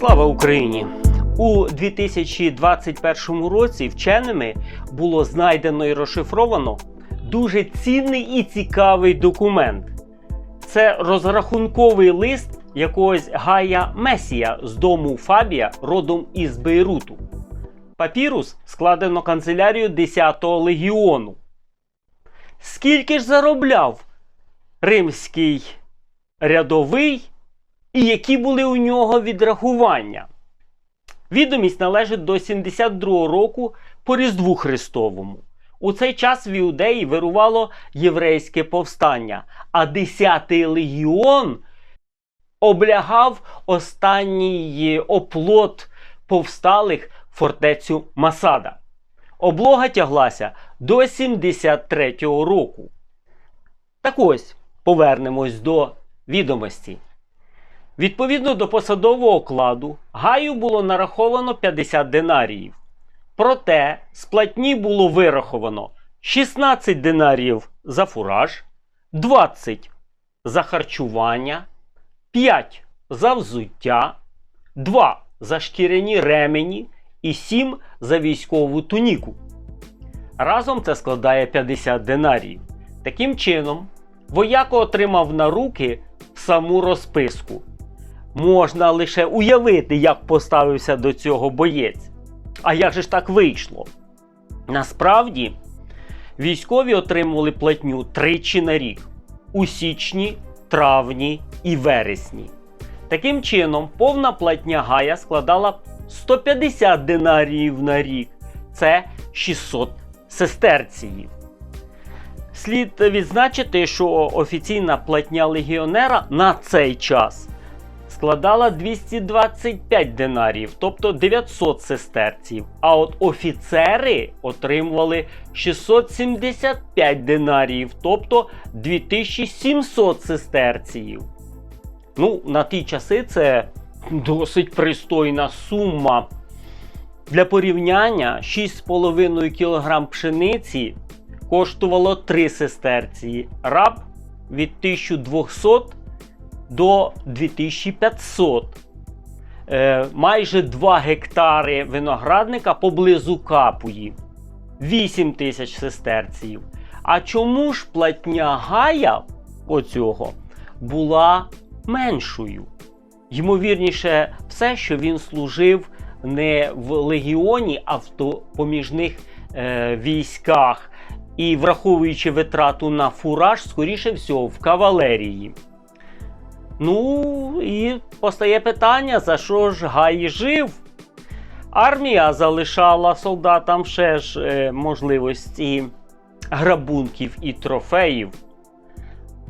Слава Україні! У 2021 році вченими було знайдено і розшифровано дуже цінний і цікавий документ. Це розрахунковий лист якогось Гая Месія з дому Фабія родом із Бейруту. Папірус складено канцелярію 10-го легіону. Скільки ж заробляв римський рядовий і які були у нього відрахування? Відомість належить до 72 року по Різдву Христовому. У цей час в Іудеї вирувало єврейське повстання, а 10-й легіон облягав останній оплот повсталих фортецю Масада. Облога тяглася до 73-го року. Так ось повернемось до відомості. Відповідно до посадового окладу, Гаю було нараховано 50 динаріїв. Проте з платні було вираховано 16 динаріїв за фураж, 20 за харчування, 5 за взуття, 2 за шкіряні ремені і 7 за військову туніку. Разом це складає 50 динаріїв. Таким чином, вояко отримав на руки саму розписку. Можна лише уявити, як поставився до цього боєць. А як же ж так вийшло? Насправді, військові отримували платню тричі на рік у січні, травні і вересні. Таким чином, повна платня Гая складала 150 динаріїв на рік. Це 600 сестерціїв. Слід відзначити, що офіційна платня легіонера на цей час складала 225 динарів, тобто 900 сестерців. А от офіцери отримували 675 динарів, тобто 2700 сестерців. Ну, на ті часи це досить пристойна сума. Для порівняння 6,5 кг пшениці коштувало 3 сестерції, раб від 1200 до 2500. Е, майже 2 гектари виноградника поблизу Капуї. 8 тисяч сестерців. А чому ж платня Гая оцього була меншою? Ймовірніше, все, що він служив не в легіоні, а в поміжних е, військах. І враховуючи витрату на фураж, скоріше всього, в кавалерії. Ну, і постає питання, за що ж Гай жив? Армія залишала солдатам ще ж е, можливості грабунків і трофеїв.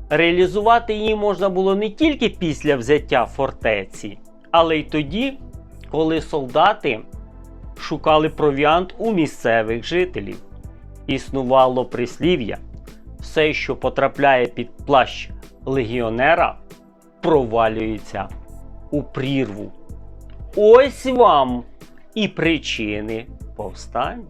Реалізувати її можна було не тільки після взяття фортеці, але й тоді, коли солдати шукали провіант у місцевих жителів. Існувало прислів'я: все, що потрапляє під плащ легіонера, провалюється у прірву. Ось вам і причини повстань.